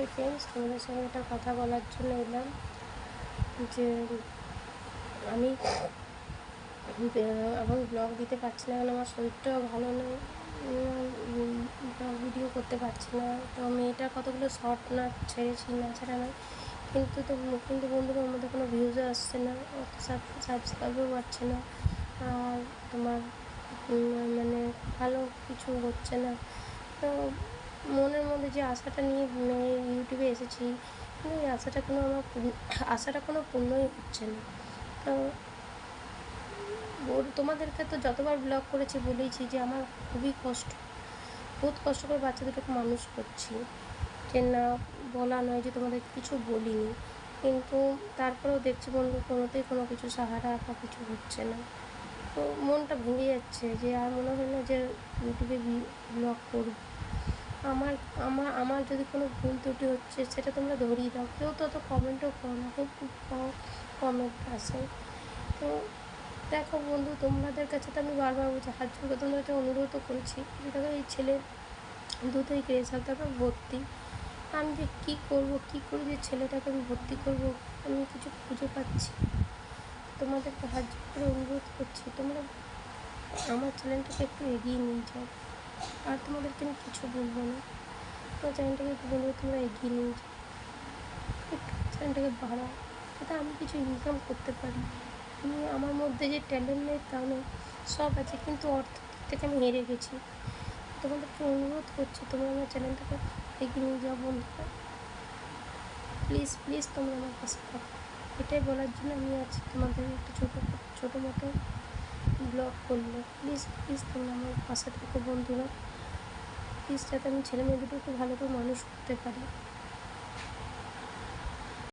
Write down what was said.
Hi friends তোমাদের সঙ্গে একটা কথা বলার জন্য এলাম যে আমি এখন ব্লগ দিতে পারছি না, কারণ আমার শরীরটাও ভালো নেই ব্লগ ভিডিও করতে পারছি না। তো মেয়েটার কতগুলো শর্ট না ছেড়েছি, না ছাড়া নয়। কিন্তু তো, কিন্তু বন্ধুরা মধ্যে কোনো ভিউজও আসছে না সাবস্ক্রাইবও পাচ্ছে না। আর তোমার মানে ভালো কিছু হচ্ছে না। তো মনের মধ্যে যে আশাটা নিয়ে মানে ইউটিউবে এসেছি, কিন্তু এই আশাটা কোনো আমার আশাটা কোনো পূর্ণই হচ্ছে না। তো তোমাদেরকে তো যতবার ব্লগ করেছি, বলেইছি যে আমার খুবই কষ্ট। বহুত কষ্ট করে বাচ্চা দুটোকে মানুষ করছি। যে না, বলা নয় যে তোমাদের কিছু বলিনি। কিন্তু তারপরেও দেখছি বন্ধু, কোনোতেই কোনো কিছু সাহারা বা কিছু হচ্ছে না। তো মনটা ভেঙে যাচ্ছে যে আর মনে হয় না যে ইউটিউবে ব্লগ করব। আমার আমার আমার যদি কোনো ভুল ত্রুটি হচ্ছে, সেটা তোমরা ধরিয়ে দাও। কেউ তো অত কমেন্টও করো না, খুব কমেন্ট আসে। তো দেখো বন্ধু, তোমাদের কাছে তো আমি বারবার বলছি, হাত জোর করে তোমাদেরকে অনুরোধও করেছি। দেখো এই ছেলে দু তারিখে রেজাল্ট তারপর ভর্তি। আমি যে কী করব, কী করে যে ছেলেটাকে আমি ভর্তি করব, আমি কিছু খুঁজে পাচ্ছি। তোমাদেরকে হাত জোর করে অনুরোধ করছি, তোমরা আমার চ্যানেলটাকে একটু এগিয়ে নিয়ে যাও। আর তোমাদেরকে আমি কিছু বলব না। আমার চ্যানেলটাকে একটু বলব, তোমরা এগিয়ে নিয়ে যাও। একটু চ্যানেলটাকে বাড়াও, যাতে আমি কিছু ইনকাম করতে পারি। আমি আমার মধ্যে যে ট্যালেন্ট নেই তা নয়, সব আছে, কিন্তু অর্থ থেকে আমি হেরে গেছি। তোমাদেরকে অনুরোধ করছি, তোমরা আমার চ্যানেলটাকে এগিয়ে নিয়ে যাও বন্ধুরা। প্লিজ প্লিজ তোমরা আমার পাশে থাকো। এটাই বলার জন্য আমি আজ তোমাদের একটা ছোটো ছোটো মতো ব্লগ করল। প্লিজ প্লিজ তোমরা আমার পাশে থাকো বন্ধুরা। প্লিজ যাতে আমি ছেলে মেয়ে দুটোকে ভালো করে মানুষ করতে পারি।